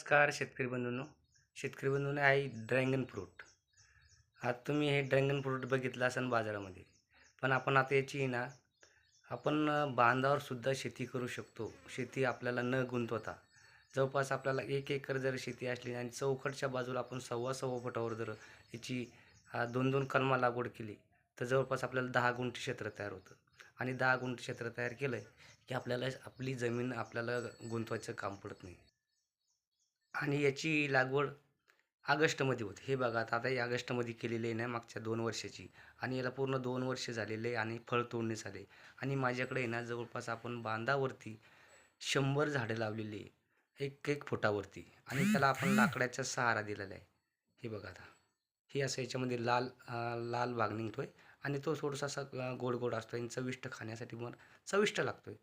नमस्कार शेतकरी बंधूंनो. शेतकरी बंधूंनो आहे ड्रॅगन फ्रूट. आज तुम्ही हे ड्रॅगन फ्रूट बघितलं असाल बाजारामध्ये. पण आपण आता याची आहे ना आपण बांधावरसुद्धा बांधावर सुद्धा शेती करू शकतो. शेती आपल्याला न गुंतवता. जवळपास आपल्याला एक एकर जर शेती असली आणि चौखटच्या बाजूला आपण सव्वा सव्वा फुटावर जर याची दोन दोन कलमा लागवड केली तर जवळपास आपल्याला दहा गुंठ क्षेत्र तयार होतं. आणि दहा गुंठ क्षेत्र तयार केलं की आपल्याला आपली जमीन आपल्याला गुंतवायचं काम पडत नाही. आणि याची लागवड ऑगस्टमध्ये होते. हे बघा आता आता ही ऑगस्टमध्ये केलेली आहे ना मागच्या दोन वर्षाची. आणि याला पूर्ण दोन वर्ष झालेले आणि फळ तोडणे झाले. आणि माझ्याकडे आहे ना जवळपास आपण बांधावरती शंभर झाडं लावलेली आहे. एक एक फुटावरती. आणि त्याला आपण लाकडाचा सहारा दिलेला आहे. हे बघा आता. हे असं याच्यामध्ये लाल अं, लाल भाग निघतोय. आणि तो थोडासा असा गोड गोड असतो. आणि चविष्ट खाण्यासाठी मग चविष्ट लागतोय.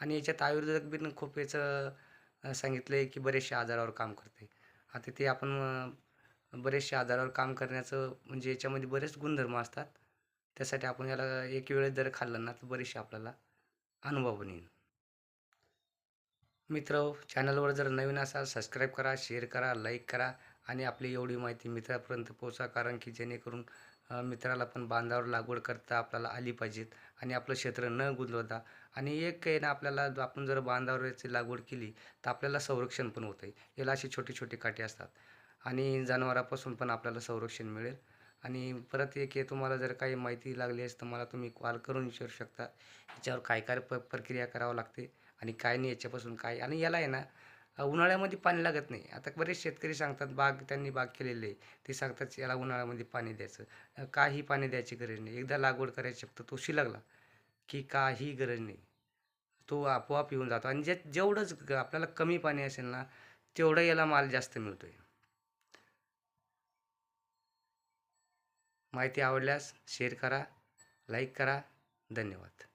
आणि याच्यात आयुर्वेदिक बी खूप याचं सांगितलं आहे की बरेचशा आजारावर काम करते. आता ते आपण बरेचशा आजारावर काम करण्याचं म्हणजे याच्यामध्ये बरेच गुणधर्म असतात. त्यासाठी आपण याला एक वेळेस जर खाल्लं ना तर बरेचसे आपल्याला अनुभव पण येईल. मित्र चॅनलवर जर नवीन असाल सबस्क्राईब करा शेअर करा लाईक करा. आणि आपली एवढी माहिती मित्रापर्यंत पोचा कारण की जेणेकरून मित्राला पण बांधावर लागवड करता आपल्याला आली पाहिजेत आणि आपलं क्षेत्र न गुंतवता. आणि एक आहे ना आपल्याला आपण जर बांधावर याची लागवड केली तर आपल्याला संरक्षण पण होतं आहे याला अशी छोटी छोटी काठी असतात. आणि जनावरापासून पण आपल्याला संरक्षण मिळेल. आणि परत एक हे तुम्हाला जर काही माहिती लागली असेल तर मला तुम्ही कॉल करून विचारू शकता. याच्यावर काय काय प प्रक्रिया करावं लागते आणि काय नाही याच्यापासून काय. आणि याला आहे ना उन्हाळ्यामध्ये पाणी लागत नाही. आता बरेच शेतकरी सांगतात बाग त्यांनी बाग केलेली आहे. ते सांगतात याला उन्हाळ्यामध्ये पाणी द्यायचं. काही पाणी द्यायची गरज नाही. एकदा लागवड करायची फक्त तो शिलगला की काही गरज नाही. तो आपोआप येऊन जातो. आणि जे जेवढंच ग- आपल्याला कमी पाणी असेल ना तेवढं याला माल जास्त मिळतो आहे माहिती आवडल्यास शेअर करा लाईक करा. धन्यवाद.